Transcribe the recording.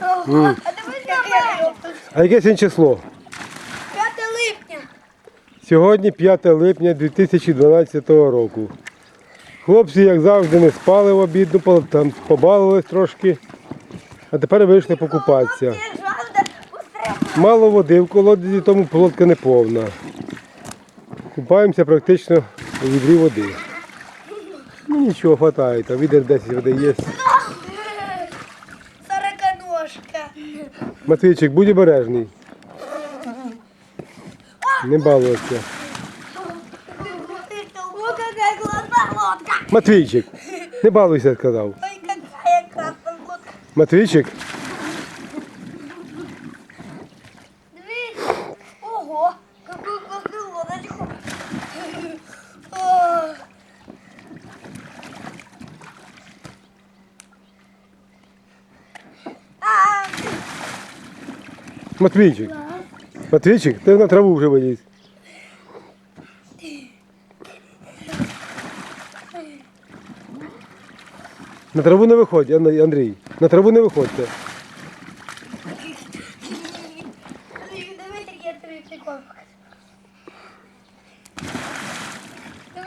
А дивись на мене. А яке сьогодні число? 5 липня. Сьогодні 5 липня 2012 року. Хлопці, як завжди, не спали в обідну, там побалувались трошки, а тепер вийшли покупатися. Мало води в колодязі, тому полотка не повна. Купаємося практично у відрі води. Ну нічого, хватає, там відер 10 води є. Матвійчик, будь обережний. Не балуйся. Лодка. Матвійчик, не балуйся, сказав. Ой. Матвійчик. Ого, какую классную лодочку. О. А, Матвійчик. Матвійчик, ти на траву вже виліз. На траву не виходь, Андрій. На траву не виходьте. Дивіться, я тобі прикол.